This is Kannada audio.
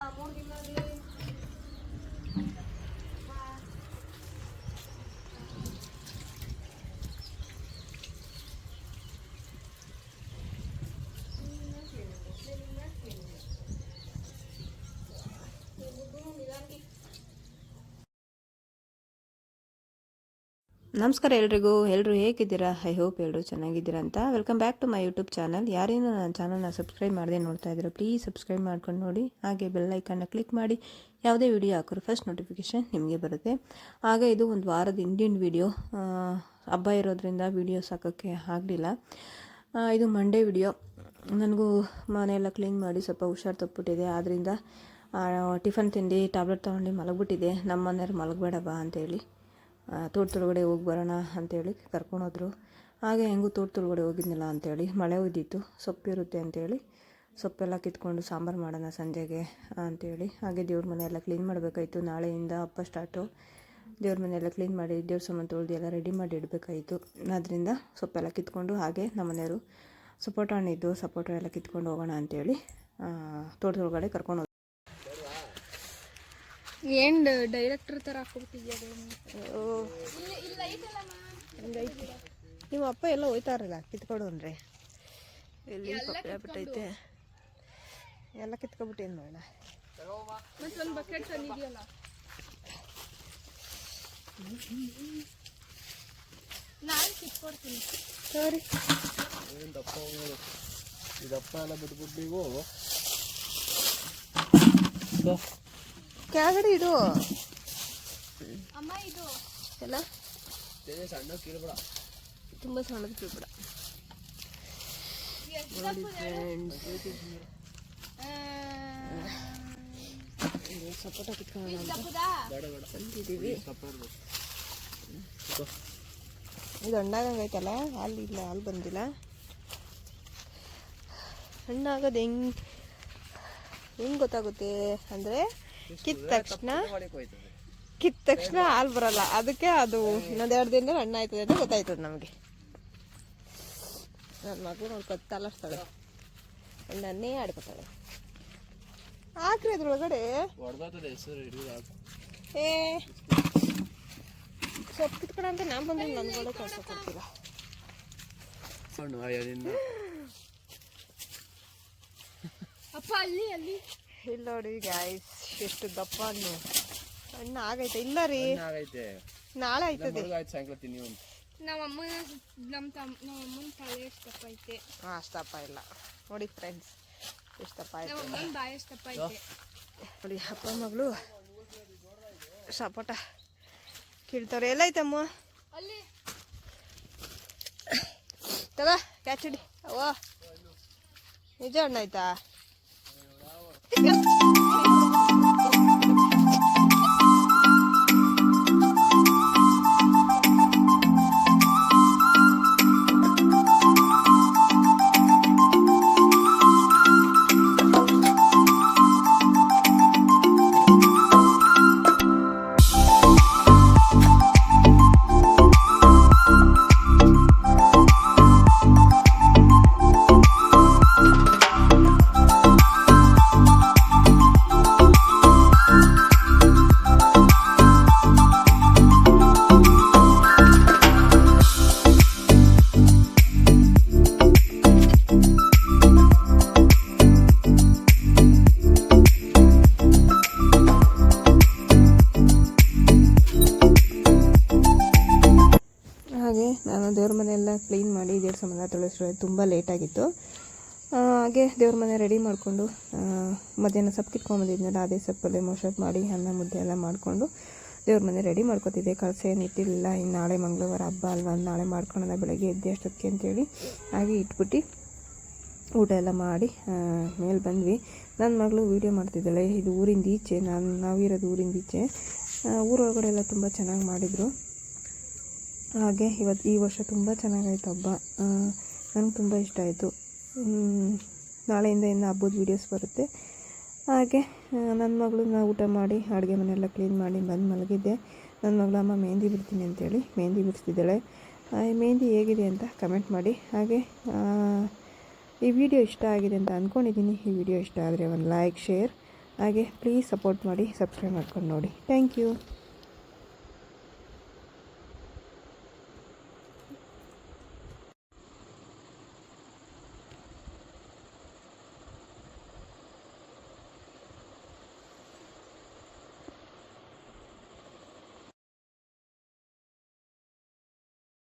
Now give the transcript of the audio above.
amor ನಮಸ್ಕಾರ ಎಲ್ರಿಗೂ. ಎಲ್ಲರೂ ಹೇಗಿದ್ದೀರಾ? ಐ ಹೋಪ್ ಎಲ್ಲರೂ ಚೆನ್ನಾಗಿದ್ದೀರಾ ಅಂತ. Welcome back to my YouTube channel ಯಾರೇನು ನನ್ನ ಚಾನಲ್ನ ಸಬ್ಸ್ಕ್ರೈಬ್ ಮಾಡದೆ ನೋಡ್ತಾ ಇದ್ದೀರಾ ಪ್ಲೀಸ್ ಸಬ್ಸ್ಕ್ರೈಬ್ ಮಾಡ್ಕೊಂಡು ನೋಡಿ. ಹಾಗೆ ಬೆಲ್ ಐಕನ್ನ ಕ್ಲಿಕ್ ಮಾಡಿ. ಯಾವುದೇ ವಿಡಿಯೋ ಹಾಕೋರು ಫಸ್ಟ್ ನೋಟಿಫಿಕೇಷನ್ ನಿಮಗೆ ಬರುತ್ತೆ. ಆಗ ಇದು ಒಂದು ವಾರದ ಇಂಡಿಯನ್ ವಿಡಿಯೋ ಹಬ್ಬ ಇರೋದ್ರಿಂದ ವೀಡಿಯೋಸ್ ಹಾಕೋಕ್ಕೆ ಆಗಲಿಲ್ಲ. ಇದು ಮಂಡೇ ವಿಡಿಯೋ ನನಗೂ ಮನೆಯೆಲ್ಲ ಕ್ಲೀನ್ ಮಾಡಿ ಸ್ವಲ್ಪ ಹುಷಾರು ತಪ್ಪಿಬಿಟ್ಟಿದೆ. ಆದ್ದರಿಂದ ಟಿಫನ್ ತಿಂಡಿ ಟ್ಯಾಬ್ಲೆಟ್ ತೊಗೊಂಡು ಮಲಗಿಬಿಟ್ಟಿದೆ. ನಮ್ಮ ಮನೆಯವ್ರು ಮಲಗಬೇಡ ಬಾ ಅಂತೇಳಿ. ತೋಟದೊಳಗಡೆ ಹೋಗಿ ಬರೋಣ ಅಂತೇಳಿ ಕರ್ಕೊಂಡೋದ್ರು ಹಾಗೆ ಹೆಂಗೂ ತೋಟದೊಳಗಡೆ ಹೋಗಿದ್ನಲ್ಲ ಅಂತೇಳಿ ಮಳೆ ಉದ್ದಿತ್ತು ಸೊಪ್ಪಿರುತ್ತೆ ಅಂತೇಳಿ ಸೊಪ್ಪೆಲ್ಲ ಕಿತ್ಕೊಂಡು ಸಾಂಬಾರು ಮಾಡೋಣ ಸಂಜೆಗೆ ಅಂತೇಳಿ. ಹಾಗೆ ದೇವ್ರ ಮನೆಯೆಲ್ಲ ಕ್ಲೀನ್ ಮಾಡಬೇಕಾಯಿತು. ನಾಳೆಯಿಂದ ಹಬ್ಬ ಸ್ಟಾರ್ಟು ದೇವ್ರ ಮನೆಯೆಲ್ಲ ಕ್ಲೀನ್ ಮಾಡಿ ದೇವ್ರ ಸಾಮಾನು ತೊಳೆದು ಎಲ್ಲ ರೆಡಿ ಮಾಡಿ ಇಡಬೇಕಾಯಿತು. ಅದರಿಂದ ಸೊಪ್ಪೆಲ್ಲ ಕಿತ್ಕೊಂಡು ಹಾಗೆ ನಮ್ಮ ಮನೆಯವರು ಸಪೋಟ ಹಣ್ಣಿದ್ದು ಸಪೋಟ ಎಲ್ಲ ಕಿತ್ಕೊಂಡು ಹೋಗೋಣ ಅಂತೇಳಿ ತೋಟದೊಳಗಡೆ ಕರ್ಕೊಂಡು ಏನು ಡೈರೆಕ್ಟರ್ ಹಾಕೊಡ್ತಿದ್ಯಾ ಹಂಗೈತಿ. ನಿಮ್ಮ ಅಪ್ಪ ಎಲ್ಲ ಹೋಯ್ತಾರಲ್ಲ ಕಿತ್ಕೊಡು ಅಂದ್ರೆ? ಎಲ್ಲಿ ಪಪ್ಪೆ ಬಿಟ್ಟೈತೆ ಎಲ್ಲ ಕಿತ್ಕೊಬಿಟ್ಟೇನು ಬಕೆಟ್ ತಂದಿದ್ಯಲ್ಲ? ಕಿತ್ಕೊಡ್ತೀನಿ. ಸರಿ. ಇದಪ್ಪ ಎಲ್ಲ ಬಿಟ್ಬಿಟ್ಟು ನೀವು? ಕೆಳಗಡೆ ಇಡು. ಅಮ್ಮ ಇದು. ಎಲ್ಲ? ಸಣ್ಣ ಕೀಳ್ಬೇಡ. ತುಂಬ ಸಣ್ಣದು ಬಿಡ್ಬೇಡ ಸಪೋಟ ತಂದಿದ್ದೀವಿ ಇದು ಹಣ್ಣಾಗಂಗೈತಲ್ಲ ಹಾಲು ಇಲ್ಲ ಹಾಲು ಬಂದಿಲ್ಲ. ಹಣ್ಣಾಗೋದು ಹೆಂಗ್ ಹೆಂಗ್ ಗೊತ್ತಾಗುತ್ತೆ ಅಂದರೆ ಕಿತ್ತ ತಕ್ಷಣ ಕಿತ್ತ ತಕ್ಷಣ ಹಾಲು ಬರಲ್ಲ. ಅದಕ್ಕೆ ಅದು ಇನ್ನೊಂದು ಎರಡು ದಿನ ಹಣ್ಣು ಆಯ್ತದೆ ಅಂತ ಗೊತ್ತಾಯ್ತದೆ ನಮಗೆ. ನನ್ನ ಮಗು ನೋಡ್ಕೊತ ತಲಾಡ್ತಾಳೆ ಹಣ್ಣನ್ನೇ ಆಡ್ಕೊತಾಳೆ. ಹಾಕ್ರಿ ಅದ್ರೊಳಗಡೆ. ಏ. ಸೊಪ್ಪು ಕಿತ್ಕೊಳ ಅಂತ ನಾನು ಬಂದ್ರೆ ನನ್ನ ಕೆಲಸ ಕೊಡ್ತೀರ? ಹಾಕೊಂಡು ನಿನ್ನ ಅಪ್ಪ ಅಲ್ಲಿ ಅಲ್ಲಿ. ಇಲ್ಲ ನೋಡಿ ಗಾಯ್ಸ್ ಎಷ್ಟು ದಪ್ಪ ಹಣ್ಣು ಹಣ್ಣು ಆಗೈತೆ ಇಲ್ಲ ರೀ. ಆಗೈತೆ ನಾಳೆ ಆಯ್ತದೆ. ಆಯ್ತು ಸಾಯಂಕಾಲ ತಿನ್ನಿ ಒಂದು. ನಮ್ಮ ಅಮ್ಮನ ನಮ್ಮ ತಮ್ಮ ನಮ್ಮ ಅಮ್ಮನ ತಲೆ ಎಷ್ಟಪ್ಪ ಐತೆ. ಹಾಂ ಅಷ್ಟಪ್ಪ ಇಲ್ಲ. ನೋಡಿ ಫ್ರೆಂಡ್ಸ್ ಎಷ್ಟಪ್ಪ ಐತೆ ನಮ್ಮ ಆಯ್ತು. ಅಮ್ಮನ ಬಾಯಿ ಎಷ್ಟಪ್ಪ ಐತೆ. ನೋಡಿ ಅಪ್ಪ ಮಗಳು ಸಪೋಟ ಕೀಳ್ತವ್ರೆ ಎಲ್ಲ ಐತಮ್ಮ ಅಲ್ಲಿ. ತಗ ಕ್ಯಾಚ್ ಹಿಡಿ. ಅವ್ವ. ನಿಜ ಹಣ್ಣಾಯ್ತಾ? ಹಾಗೆ ನಾನು ದೇವ್ರ ಮನೆಯೆಲ್ಲ ಕ್ಲೀನ್ ಮಾಡಿ ದೇವ್ರ ಸಂಬಂಧ ತೊಳೆಸಿರೋದು ತುಂಬ ಲೇಟಾಗಿತ್ತು ಹಾಗೆ ದೇವ್ರ ಮನೆ ರೆಡಿ ಮಾಡಿಕೊಂಡು ಮಧ್ಯಾಹ್ನ ಸೊಪ್ಪು ಕಿತ್ಕೊಂಬಂದಿದ್ನಲ್ಲ ಅದೇ ಸೊಪ್ಪಲ್ಲೇ ಮೊಸರು ಮಾಡಿ ಅನ್ನ ಮುದ್ದೆ ಎಲ್ಲ ಮಾಡಿಕೊಂಡು ದೇವ್ರ ಮನೆ ರೆಡಿ ಮಾಡ್ಕೊತಿದ್ದೆ. ಕಳಸ ಏನು ಇಟ್ಟಿರಲಿಲ್ಲ ಇನ್ನು ನಾಳೆ ಮಂಗಳವಾರ ಹಬ್ಬ ಅಲ್ವಾ ನಾಳೆ ಮಾಡ್ಕೊಳ್ಳೋಣ ಬೆಳಗ್ಗೆ ಎದ್ದೆ ಅಷ್ಟೊತ್ತಿಗೆ ಅಂತೇಳಿ ಹಾಗೆ ಇಟ್ಬಿಟ್ಟು ಊಟ ಎಲ್ಲ ಮಾಡಿ ಮೇಲೆ ಬಂದ್ವಿ. ನನ್ನ ಮಗಳು ವೀಡಿಯೋ ಮಾಡ್ತಿದ್ದಾಳೆ, ಇದು ಊರಿಂದ ಈಚೆ, ನಾನು, ನಾವಿರೋದು ಊರಿಂದ ಈಚೆ. ಊರೊಳಗಡೆ ಎಲ್ಲ ತುಂಬ ಚೆನ್ನಾಗಿ ಮಾಡಿದರು. ಹಾಗೆ ಇವತ್ತು ಈ ವರ್ಷ ತುಂಬ ಚೆನ್ನಾಗಾಯ್ತು ಹಬ್ಬ. ನನಗೆ ತುಂಬ ಇಷ್ಟ ಆಯಿತು. ನಾಳೆಯಿಂದ ಇನ್ನು ಹಬ್ಬದ ವೀಡಿಯೋಸ್ ಬರುತ್ತೆ. ಹಾಗೆ ನನ್ನ ಮಗಳು ನಾ ಊಟ ಮಾಡಿ, ಅಡುಗೆ ಮನೆಯೆಲ್ಲ ಕ್ಲೀನ್ ಮಾಡಿ ಬಂದು ಮಲಗಿದ್ದೆ. ನನ್ನ ಮಗಳು, ಅಮ್ಮ, ಮೆಹಂದಿ ಬಿಡ್ತೀನಿ ಅಂತೇಳಿ ಮೆಹಂದಿ ಬಿಡಿಸ್ತಿದ್ದಾಳೆ. ಮೆಹಂದಿ ಹೇಗಿದೆ ಅಂತ ಕಮೆಂಟ್ ಮಾಡಿ. ಹಾಗೆ ಈ ವಿಡಿಯೋ ಇಷ್ಟ ಆಗಿದೆ ಅಂತ ಅಂದ್ಕೊಂಡಿದ್ದೀನಿ ಈ ವಿಡಿಯೋ ಇಷ್ಟ ಆದರೆ ಒಂದು ಲೈಕ್ ಶೇರ್ ಹಾಗೆ ಪ್ಲೀಸ್ ಸಪೋರ್ಟ್ ಮಾಡಿ ಸಬ್ಸ್ಕ್ರೈಬ್ ಮಾಡ್ಕೊಂಡು ನೋಡಿ. Thank you